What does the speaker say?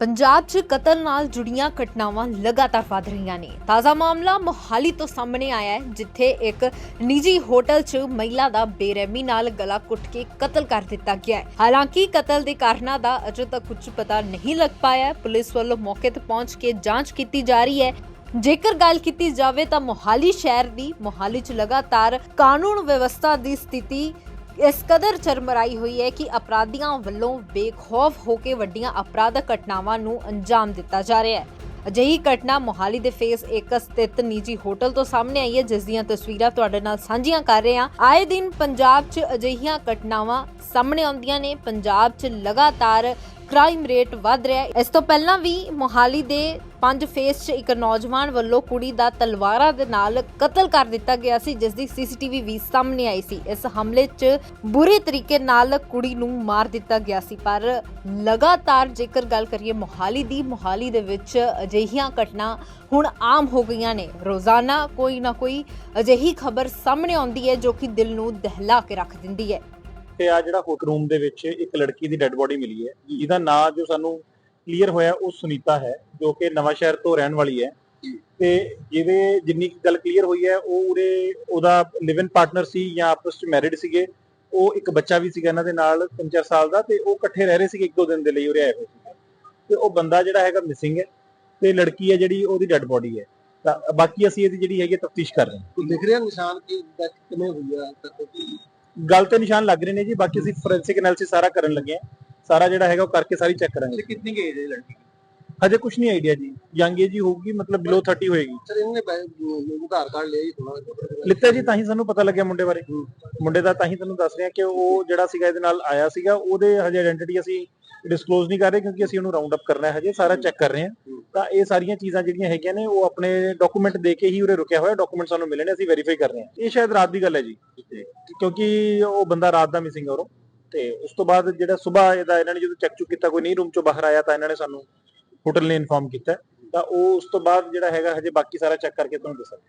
ਪੰਜਾਬ 'ਚ ਕਤਲ ਨਾਲ ਜੁੜੀਆਂ ਘਟਨਾਵਾਂ ਲਗਾਤਾਰ ਵਧ ਰਹੀਆਂ ਨੇ। ਤਾਜ਼ਾ ਮਾਮਲਾ ਮੋਹਾਲੀ ਤੋਂ ਸਾਹਮਣੇ ਆਇਆ ਹੈ, ਜਿੱਥੇ ਇੱਕ ਨਿੱਜੀ ਹੋਟਲ 'ਚ ਮਹਿਲਾ ਦਾ ਬੇਰਹਿਮੀ ਨਾਲ ਗਲਾ ਘੁੱਟ ਕੇ ਕਤਲ ਕਰ ਦਿੱਤਾ ਗਿਆ ਹੈ। ਹਾਲਾਂਕਿ ਕਤਲ ਦੇ ਕਾਰਨਾਂ ਦਾ ਅਜੇ ਤੱਕ ਕੁਝ ਪਤਾ ਨਹੀਂ ਲੱਗ ਪਾਇਆ ਪੁਲਿਸ ਵੱਲੋਂ ਮੌਕੇ ਤੇ ਪਹੁੰਚ ਕੇ ਜਾਂਚ ਕੀਤੀ ਜਾ ਰਹੀ ਹੈ। ਜੇਕਰ ਗੱਲ ਕੀਤੀ ਜਾਵੇ ਤਾਂ ਮੋਹਾਲੀ ਸ਼ਹਿਰ ਦੀ, ਮੋਹਾਲੀ 'ਚ ਲਗਾਤਾਰ ਕਾਨੂੰਨ ਵਿਵਸਥਾ ਦੀ ਸਥਿਤੀ ਇਸ ਕਦਰ ਚਰਮਰਾਈ ਹੋਈ ਹੈ ਕਿ ਅਪਰਾਧੀਆਂ ਵੱਲੋਂ ਬੇਖੌਫ ਹੋ ਕੇ ਵੱਡੀਆਂ ਅਪਰਾਧਕ ਘਟਨਾਵਾਂ ਨੂੰ ਅੰਜਾਮ ਦਿੱਤਾ ਜਾ ਰਿਹਾ ਹੈ। ਅਜਿਹੀ ਘਟਨਾ ਮੋਹਾਲੀ ਦੇ ਫੇਸ 1 ਸਥਿਤ ਨਿੱਜੀ ਹੋਟਲ ਤੋਂ ਸਾਹਮਣੇ ਆਈ ਹੈ, ਜਿਸ ਦੀਆਂ ਤਸਵੀਰਾਂ ਤੁਹਾਡੇ ਨਾਲ ਸਾਂਝੀਆਂ ਕਰ ਰਹੇ ਹਾਂ। ਆਏ ਦਿਨ ਪੰਜਾਬ 'ਚ ਅਜਿਹੀਆਂ ਘਟਨਾਵਾਂ ਸਾਹਮਣੇ ਆਉਂਦੀਆਂ ਨੇ। ਪੰਜਾਬ 'ਚ ਲਗਾਤਾਰ ਕ੍ਰਾਈਮ ਰੇਟ ਵੱਧ ਰਿਹਾ ਹੈ। ਇਸ ਤੋਂ ਪਹਿਲਾਂ ਵੀ ਮੋਹਾਲੀ ਦੇ ਪੰਜ ਫੇਸ 'ਚ ਇੱਕ ਨੌਜਵਾਨ ਵੱਲੋਂ ਕੁੜੀ ਦਾ ਤਲਵਾਰਾਂ ਦੇ ਨਾਲ ਕਤਲ ਕਰ ਦਿੱਤਾ ਗਿਆ ਸੀ, ਜਿਸ ਦੀ ਸੀਸੀਟੀਵੀ ਵੀ ਸਾਹਮਣੇ ਆਈ ਸੀ। ਇਸ ਹਮਲੇ 'ਚ ਬੁਰੇ ਤਰੀਕੇ ਨਾਲ ਕੁੜੀ ਨੂੰ ਮਾਰ ਦਿੱਤਾ ਗਿਆ ਸੀ, ਪਰ ਲਗਾਤਾਰ ਜੇਕਰ ਗੱਲ ਕਰੀਏ ਮੋਹਾਲੀ ਦੀ, ਮੋਹਾਲੀ ਦੇ ਵਿੱਚ ਅਜਿਹੀਆਂ ਘਟਨਾ ਹੁਣ ਆਮ ਹੋ ਗਈਆਂ ਨੇ। ਰੋਜ਼ਾਨਾ ਕੋਈ ਨਾ ਕੋਈ ਅਜਿਹੀ ਖਬਰ ਸਾਹਮਣੇ ਆਉਂਦੀ ਹੈ ਜੋ ਕਿ ਦਿਲ ਨੂੰ ਦਹਿਲਾ ਕੇ ਰੱਖ ਦਿੰਦੀ ਹੈ। ਤੇ ਆ ਜਿਹੜਾ ਹੋਟਲ ਰੂਮ ਦੇ ਵਿੱਚ ਇੱਕ ਲੜਕੀ ਦੀ ਡੈੱਡ ਬੋਡੀ ਮਿਲੀ ਹੈ। ਜਿਹਦਾ ਨਾਂ ਜੋ ਸਾਨੂੰ ਕਲੀਅਰ ਹੋਇਆ ਉਹ ਸੁਨੀਤਾ ਹੈ ਜੋ ਕਿ ਨਵਾਂ ਸ਼ਹਿਰ ਤੋਂ ਰਹਿਣ ਵਾਲੀ ਹੈ। ਤੇ ਜਿਹਦੇ ਜਿੰਨੀ ਗੱਲ ਕਲੀਅਰ ਹੋਈ ਹੈ ਉਹ ਉਰੇ ਉਹਦਾ ਲਿਵ ਇਨ ਪਾਰਟਨਰ ਸੀ ਜਾਂ ਆਪਸ ਵਿੱਚ ਮੈਰਿਡ ਸੀਗੇ। ਉਹ ਇੱਕ ਬੱਚਾ ਵੀ ਸੀਗਾ ਇਹਨਾਂ ਦੇ ਨਾਲ 3-4 ਸਾਲ ਦਾ ਤੇ ਉਹ ਇਕੱਠੇ ਰਹਿ ਰਹੇ ਸੀਗੇ ਇੱਕ ਦੋ ਦਿਨ ਦੇ ਲਈ ਉਰੇ ਆਏ ਹੋਏ ਸੀਗੇ। ਤੇ ਉਹ ਬੰਦਾ ਜਿਹੜਾ ਹੈਗਾ ਮਿਸਿੰਗ ਹੈ ਤੇ ਲੜਕੀ ਹੈ ਜਿਹੜੀ ਉਹਦੀ ਡੈੱਡ ਬੋਡੀ ਹੈ। ਤਾਂ ਬਾਕੀ ਅਸੀਂ ਇਹਦੀ ਜਿਹੜੀ ਹੈਗੀ ਤਫਤੀਸ਼ ਕਰ ਰਹੇ ਹਾਂ। ਲਿਖ ਰਿਹਾ ਨਿਸ਼ਾਨ ਕਿ ਕਿਵੇਂ ਹੋਈ ਆ? ਤਾਂ ਗੱਲ ਤੇ ਨਿਸ਼ਾਨ ਲੱਗ ਰਹੇ ਨੇ ਜੀ, ਬਾਕੀ ਅਸੀਂ ਫੋਰੈਂਸਿਕ ਐਨਾਲਿਸਿਸ ਸਾਰਾ ਕਰਨ ਲੱਗੇ ਹਾਂ। ਸਾਰਾ ਜਿਹੜਾ ਹੈਗਾ ਉਹ ਕਰਕੇ ਸਾਰੀ ਚੈੱਕ ਕਰਾਂਗੇ। ਕਿੰਨੀ ਏਜ ਹੈ ਲੜਕੀ? ਹਜੇ ਕੁਝ ਨਹੀਂ ਆਈਡੀਆ ਜੀ। ਯੰਗ ਏਜ ਹੀ ਹੋਊਗੀ ਮਤਲਬ ਬਿਲੋ 30 ਹੋਏਗੀ। ਸਰ ਇਹਨੇ ਆਧਾਰ ਕਾਰਡ ਲਿਆ ਜੀ ਥੋੜਾ ਲਿੱਤਾ ਜੀ ਤਾਂ ਹੀ ਸਾਨੂੰ ਪਤਾ ਲੱਗਿਆ ਮੁੰਡੇ ਬਾਰੇ। ਮੁੰਡੇ ਦਾ ਤਾਂ ਹੀ ਤੁਹਾਨੂੰ ਦੱਸ ਰਿਹਾ ਕਿ ਉਹ ਜਿਹੜਾ ਸੀਗਾ ਇਹਦੇ ਨਾਲ ਆਇਆ ਸੀਗਾ ਉਹਦੇ ਹਜੇ ਆਇਡੈਂਟੀਟੀ ਅਸੀਂ ਡਿਸਕਲੋਜ਼ ਨਹੀਂ ਕਰ ਰਹੇ ਕਿਉਂਕਿ ਅਸੀਂ ਉਹਨੂੰ ਰਾਉਂਡ ਅਪ ਕਰਨਾ ਹੈ ਹਜੇ ਸਾਰਾ ਚੈੱਕ ਕਰ ਰਹੇ ਹਾਂ। ਤਾਂ ਇਹ ਸਾਰੀਆਂ ਚੀਜ਼ਾਂ ਜਿਹੜੀਆਂ ਹੈਗੀਆਂ ਨੇ ਉਹ ਆਪਣੇ ਡਾਕੂਮੈਂਟ ਦੇ ਕੇ ਹੀ ਉਰੇ ਰੁਕਿਆ ਹੋਇਆ ਡਾਕੂਮੈਂਟ ਸਾਨੂੰ ਮਿਲੇ ਨੇ ਅਸੀਂ ਵੈਰੀਫਾਈ ਕਰ ਰਹੇ ਹਾਂ। ਇਹ ਸ਼ਾਇਦ ਰਾਤ ਦੀ ਗੱਲ ਹੈ ਜੀ। ਕਿਉਂਕਿ ਉਹ ਬੰਦਾ ਰਾਤ ਦਾ ਮਿਸਿੰਗ ਹੈ ਉਰੋਂ। ਤੇ ਉਸ ਤੋਂ ਬਾਅਦ ਜਿਹੜਾ ਸਵੇਰ ਇਹਦਾ ਇਹਨਾਂ ਨੇ ਜਦੋਂ ਚੈੱਕ ਚੁੱਕ ਕੀਤਾ ਕੋਈ ਨਹੀਂ ਰੂਮ ਚੋਂ ਬਾਹਰ ਆਇਆ ਤਾਂ ਇਹਨਾਂ ਨੇ ਸਾਨੂੰ ਹੋਟਲ ਨੇ ਇਨਫਾਰਮ ਕੀਤਾ ਤਾਂ ਉਹ ਉਸ ਤੋਂ ਬਾਅਦ ਜਿਹੜਾ ਹੈਗਾ, ਹਜੇ ਬਾਕੀ ਸਾਰਾ ਚੈੱਕ ਕਰਕੇ ਤੁਹਾਨੂੰ ਦੱਸਾਂਗੇ।